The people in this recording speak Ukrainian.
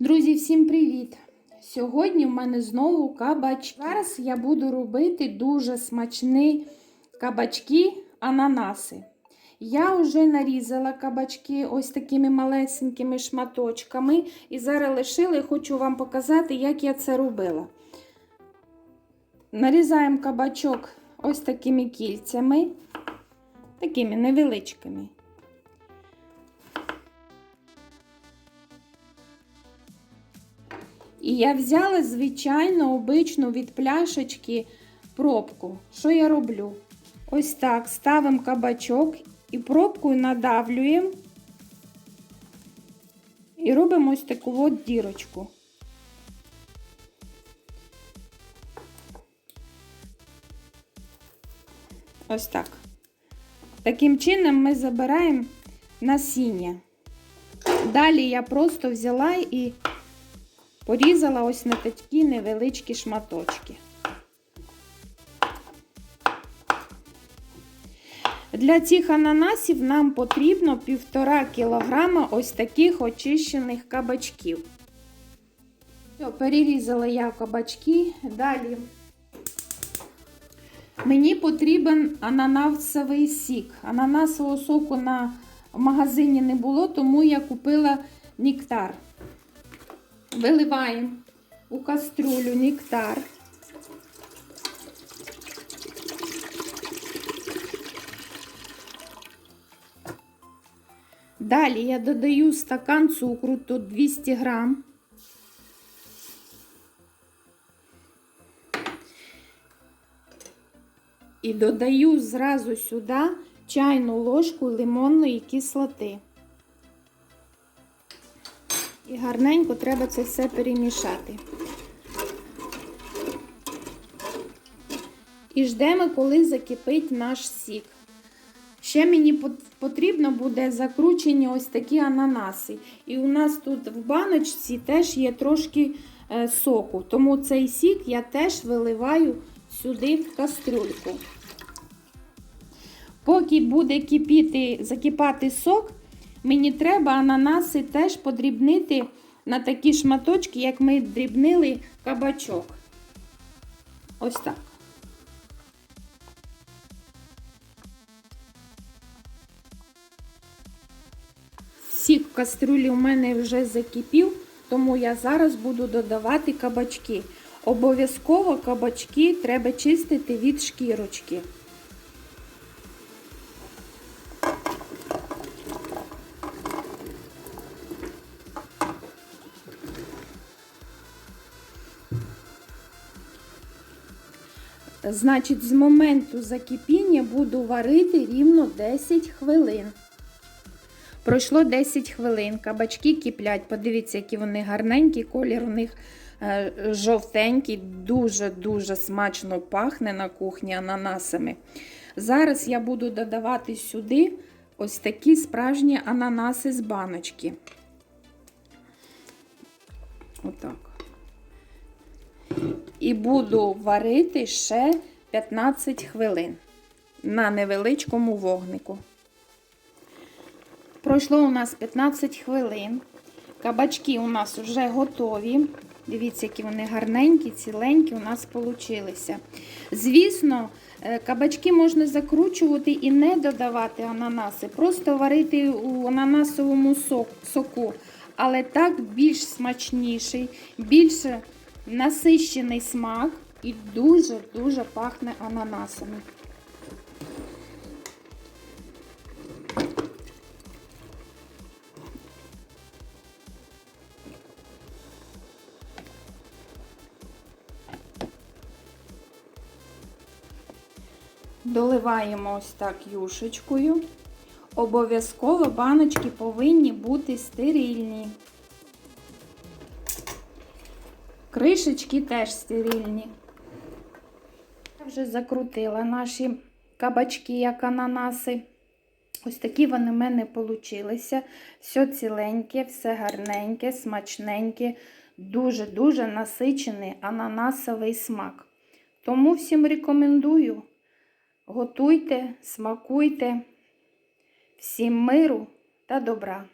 Друзі, всім привіт! Сьогодні в мене знову кабачки. Зараз я буду робити дуже смачні кабачки ананаси. Я вже нарізала кабачки ось такими малесенькими шматочками. І зараз лишила і хочу вам показати, як я це робила. Нарізаємо кабачок ось такими кільцями, такими невеличкими. І я взяла звичайно обичну від пляшечки пробку. Що я роблю? Ось так ставимо кабачок і пробкою надавлюємо і робимо ось таку от дірочку. Ось так. Таким чином ми забираємо насіння. Далі я просто взяла і порізала ось на такі невеличкі шматочки. Для цих ананасів нам потрібно 1,5 кг ось таких очищених кабачків. Перерізала я кабачки. Далі мені потрібен ананасовий сік. Ананасового соку на в магазині не було, тому я купила нектар. Виливаємо у каструлю нектар. Далі я додаю стакан цукру, тут 200 грам. І додаю зразу сюди чайну ложку лимонної кислоти. Гарненько треба це все перемішати. І ждемо, коли закипить наш сік. Ще мені потрібно буде закручені ось такі ананаси. І у нас тут в баночці теж є трошки соку. Тому цей сік я теж виливаю сюди в кастрюльку. Поки буде кипіти, закипати сок, мені треба ананаси теж подрібнити на такі шматочки, як ми дрібнили кабачок. Ось так. Сік в кастрюлі у мене вже закипів, тому я зараз буду додавати кабачки. Обов'язково кабачки треба чистити від шкірочки. Значить, з моменту закипіння буду варити рівно 10 хвилин. Пройшло 10 хвилин, кабачки киплять. Подивіться, які вони гарненькі, колір у них е, жовтенький, дуже-дуже смачно пахне на кухні ананасами. Зараз я буду додавати сюди ось такі справжні ананаси з баночки. Отак. І буду варити ще 15 хвилин на невеличкому вогнику. Пройшло у нас 15 хвилин. Кабачки у нас вже готові. Дивіться, які вони гарненькі, ціленькі у нас получилися. Звісно, кабачки можна закручувати і не додавати ананаси, просто варити у ананасовому соку. Але так більш смачніший, більше насищений смак і дуже-дуже пахне ананасами. Доливаємо ось так юшечкою. Обов'язково баночки повинні бути стерильні. Кришечки теж стерильні. Я вже закрутила наші кабачки, як ананаси. Ось такі вони в мене получилися. Все ціленьке, все гарненьке, смачненьке, дуже-дуже насичений ананасовий смак. Тому всім рекомендую. Готуйте, смакуйте. Всім миру та добра!